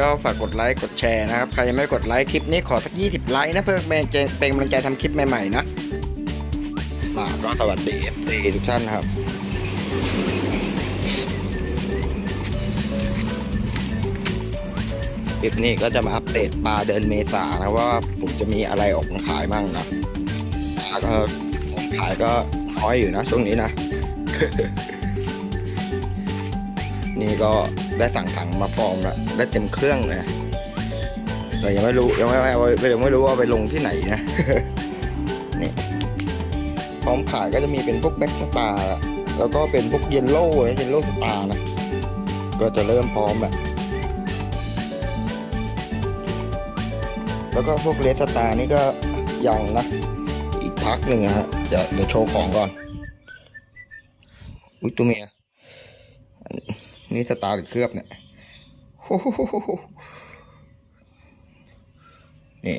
ก็ฝากกดไลค์กดแชร์นะครับ ใครยังไม่กดไลค์คลิปนี้ขอสัก 20 ไลค์นะเพื่อเป็นเป็นกำลังใจทำคลิปใหม่ๆนะมาก็สวัสดีดีทุกท่านครับคลิปนี้ก็จะมาอัปเดตปลาเดินเมษานะว่าผมจะมีอะไรออกมาขายบ้างนะปลาก็ขายก็น้อยอยู่นะช่วงนี้นะ นี่ก็ได้สั่งถังมาฟองแล้ว ได้เต็มเครื่องเลยแต่ยังไม่รู้ยังไม่เอายังไม่รู้ว่าไปลงที่ไหนนะนี่พร้อมขายก็จะมีเป็นพวกแบ็กสตาร์แล้วก็เป็นพวกเยลโล่เยลโล่สตาร์นะก็จะเริ่มพร้อมแล้วแล้วก็พวกเลสตาร์นี่ก็ยังนะอีกพักหนึ่งนะฮะเดี๋ยวเดี๋ยวโชว์ของก่อนอุ้ยตัวเมียนี่สตาร์หรือเคลือบเนี่ย นี่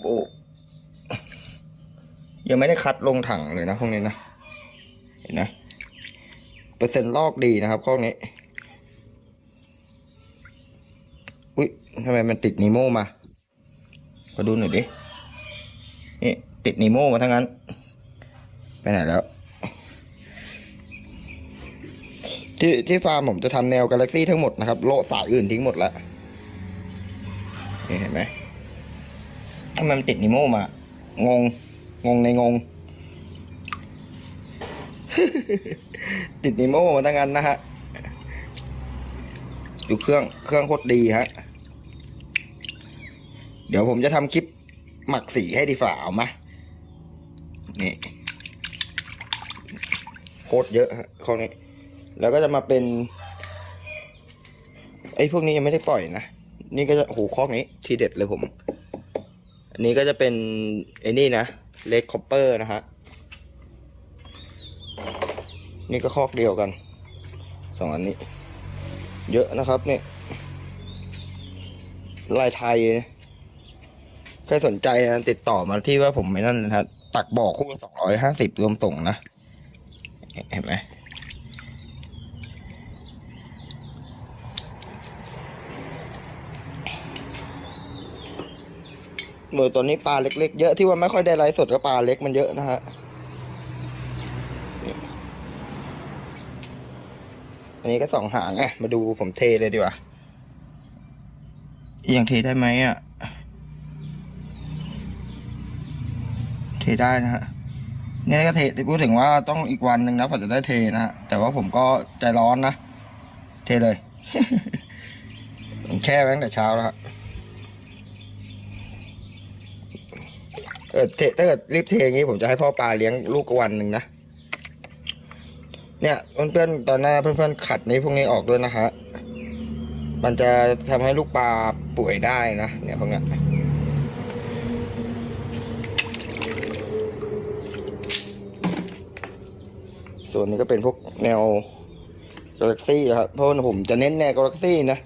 โอ้ยังไม่ได้คัดลงถังเลยนะพวกนี้นะ เห็นนะ เปอร์เซ็นต์ลอกดีนะครับพวกนี้ อุ้ยทำไมมันติดนีโมมาขอดูหน่อยดิ นี่ติดนีโมมาทั้งนั้น ไปไหนแล้ว ที่ที่ฟาร์มผมจะทำแนวกาแล็กซี่ทั้งหมดนะครับโละสายอื่นทิ้งหมดแล้วนี่เห็นไหมทำไมมันติดนิโมมางง งงในงง ติดนิโมมาตั้งนั้นนะฮะดูเครื่องเครื่องโคตรดีฮะ เดี๋ยวผมจะทำคลิปหมักสีให้ดีฝ่าเอามานี่โคตรเยอะฮะข้อนี้ แล้วก็จะมาเป็น ไอ้พวกนี้ยังไม่ได้ปล่อยนะ นี่ก็จะโหคอกนี้ทีเด็ดเลยผม อันนี้ก็จะเป็นไอ้นี่นะเลดคอปเปอร์นะฮะ นี่ก็คอกเดียวกัน สองอันนี้ เยอะนะครับเนี่ยลายไทยใครสนใจนะติดต่อมาที่ว่าผมไม่นั่นนะครับ ตักบ่อคู่สองร้อยห้าสิบรวมส่งนะ เห็นไหม หน่วยตัวนี้ปลาเล็ก ๆ เยอะที่ว่าไม่ค่อยได้ไลฟ์สดก็ปลาเล็กมันเยอะนะฮะอันนี้ก็สองหางไงมาดูผมเทเลยดีกว่ายังเทได้ไหมอะ เทได้นะฮะนี่ก็เทพูดถึงว่าต้องอีกวันหนึ่งนะฝนจะได้เทนะฮะแต่ว่าผมก็ใจร้อนนะ เทเลย แช่ไว้ตั้งแต่เช้าแล้วฮะ เออเทถ้าเกิดรีบเทอย่างนี้ผมจะให้พ่อปลาเลี้ยงลูกวันหนึ่งนะ เนี่ยเพื่อนๆตอนหน้าเพื่อนๆขัดนี้พวกนี้ออกด้วยนะฮะ มันจะทำให้ลูกปลาป่วยได้นะ เนี่ยพวกนี้ส่วนนี้ก็เป็นพวกแนวกาแล็กซี่ครับ เพราะว่ผมจะเน้นแนวกาแล็กซี่นะ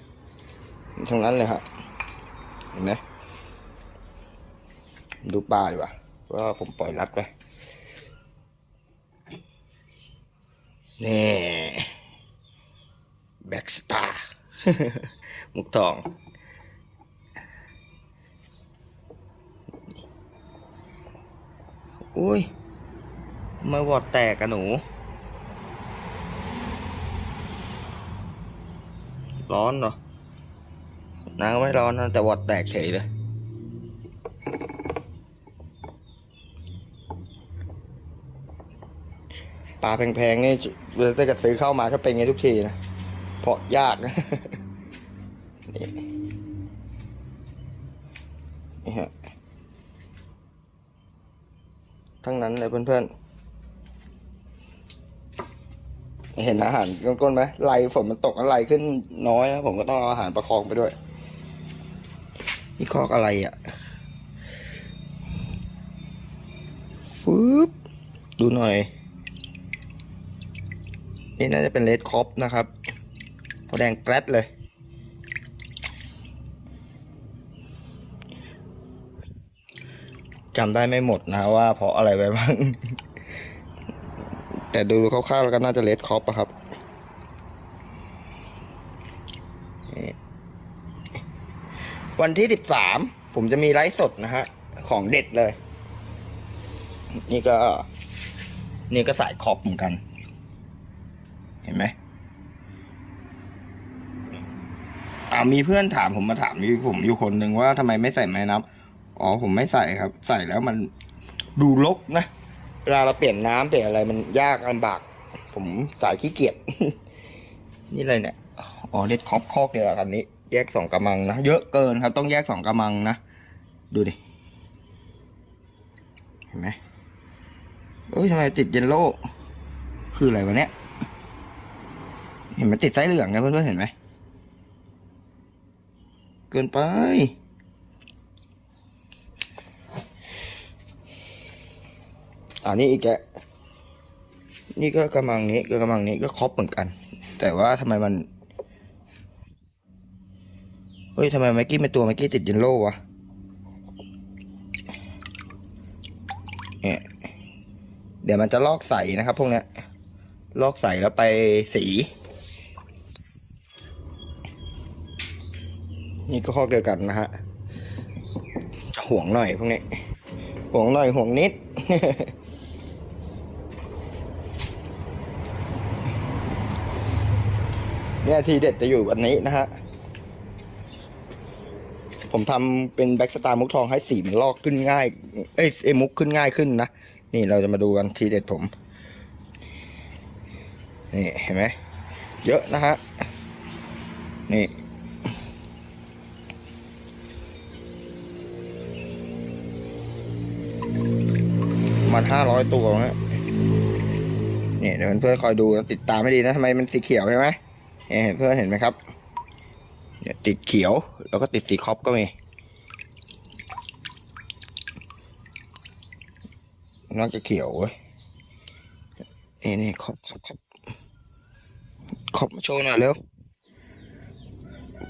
ทั้งนั้นเลยครับเห็นไหม ดูปลาดีกว่าว่าผมปล่อยรัดไปนี่แบ็กสตาร์มุกทอง อุ้ยมาวอดแตกกันหนู ร้อนเหรอน้ำไม่ร้อนนะแต่วอดแตกเฉยเลย ปลาแพงๆนี่ถ้าเกิดซื้อเข้ามาก็เป็นไงทุกทีนะ เพราะยากนะนี่นี่ฮะทั้งนั้นเลยเพื่อนๆ เห็นอาหารก้นๆไหมไหลฝนมันตกแล้วไหลขึ้นน้อยนะผมก็ต้องเอาอาหารประคองไปด้วยนี่คอกอะไรอะฟืบดูหน่อย นี่น่าจะเป็นเลดคอปนะครับพอแดงแกรดเลย จำได้ไม่หมดนะว่าเพราะอะไรไปบ้าง แต่ดูคร่าวๆแล้วก็น่าจะเลดคอปอะครับวันที่สิบสามผมจะมีไลฟ์สดนะฮะ ของเด็ดเลย นี่ก็ นี่ก็สายขอบเหมือนกัน เห็นไหมอ่ามีเพื่อนถามผมมาถามอยู่ผมอยู่คนหนึ่งว่าทำไมไม่ใส่ไม้นับ อ๋อผมไม่ใส่ครับ ใส่แล้วมันดูรกนะ เวลาเราเปลี่ยนน้ำเปลี่ยนอะไรมันยากลำบาก ผมสายขี้เกียจ นี่อะไรเนี่ย อ๋อเด็ดคอบคอกเดียวกันนี้ แยกสองกระมังนะ เยอะเกินครับ ต้องแยกสองกระมังนะ ดูดิ เห็นไหมเอ้ยทำไมติดเยลโล่ คืออะไรวะเนี่ย เห็นมันติดไส้เหลืองนะเพื่อนๆเห็นไหม เกินไปอ่านี่อีกแกะนี่ก็กระมังนี้ก็กระมังนี้ก็ครอบเหมือนกัน แต่ว่าทำไมมัน เฮ้ยทำไมไมกี้เป็นตัวไมกี้ติดเยลโล่วะเนี่ยเดี๋ยวมันจะลอกใสนะครับ พวกเนี้ยลอกใสแล้วไปสี นี่ก็คอกเดียวกันนะฮะจะห่วงหน่อยพวกนี้ ห่วงหน่อยห่วงนิด เนี่ยทีเด็ดจะอยู่อันนี้นะฮะ ผมทำเป็นแบ็กสตาร์มุกทองให้สีมันลอกขึ้นง่าย เอ้ยเอยมุกขึ้นง่ายขึ้นนะ นี่เราจะมาดูกันทีเด็ดผม นี่เห็นไหม เยอะนะฮะ นี่ มันห้าร้อยตัวนะนี่เดี๋ยวเพื่อนๆคอยดูนะติดตามให้ดีนะทำไมมันสีเขียวใช่ไหมเนี่ยเพื่อนเห็นไหมครับเนี่ยติดเขียวแล้วก็ติดสีครอบก็มีน่าจะเขียวเว้ยนี่นี่ครอบครอบครอบครอบมาโชว์หน่อยเร็ว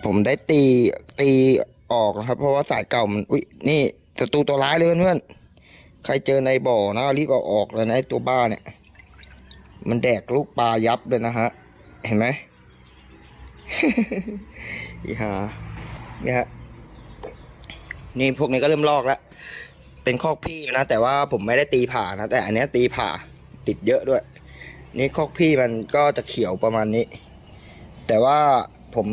ผมได้ตีตีออกนะครับ เพราะว่าสายเก่ามัน อุ้ยนี่ศัตรูตัวร้ายเลยเพื่อนๆ ใครเจอในบ่อนะรีบเอาออกเลยนะตัวบ้าเนี่ย มันแดกลูกปลายับเลยนะฮะ เห็นไหมอีหาเนี่ยฮะนี่พวกนี้ก็เริ่มลอกแล้ว เป็นคอกพี่นะ แต่ว่าผมไม่ได้ตีผ่านะ แต่อันนี้ตีผ่าติดเยอะด้วย นี่คอกพี่มันก็จะเขียวประมาณนี้ แต่ว่าผม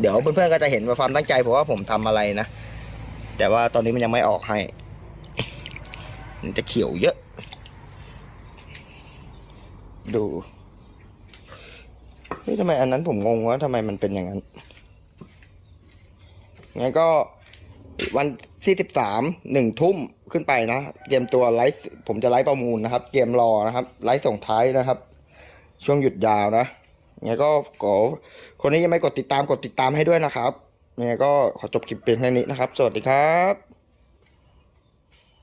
เดี๋ยวเพื่อนๆก็จะเห็นว่าความตั้งใจผมว่าผมทำอะไรนะ แต่ว่าตอนนี้มันยังไม่ออกให้ มันจะเขียวเยอะ ดูเฮ้ยทำไมอันนั้นผมงงว่าทำไมมันเป็นอย่างนั้นงั้นก็วันที่สิบสามหนึ่งทุ่มขึ้นไปนะเตรียมตัวไลฟ์ผมจะไลฟ์ประมูลนะครับเตรียมรอนะครับ ไลฟ์ส่งท้ายนะครับ ช่วงหยุดยาวนะงั้นก็ขอคนนี้ยังไม่กดติดตามกดติดตามให้ด้วยนะครับงั้นก็ขอจบคลิปเพียงแค่นี้นะครับ สวัสดีครับ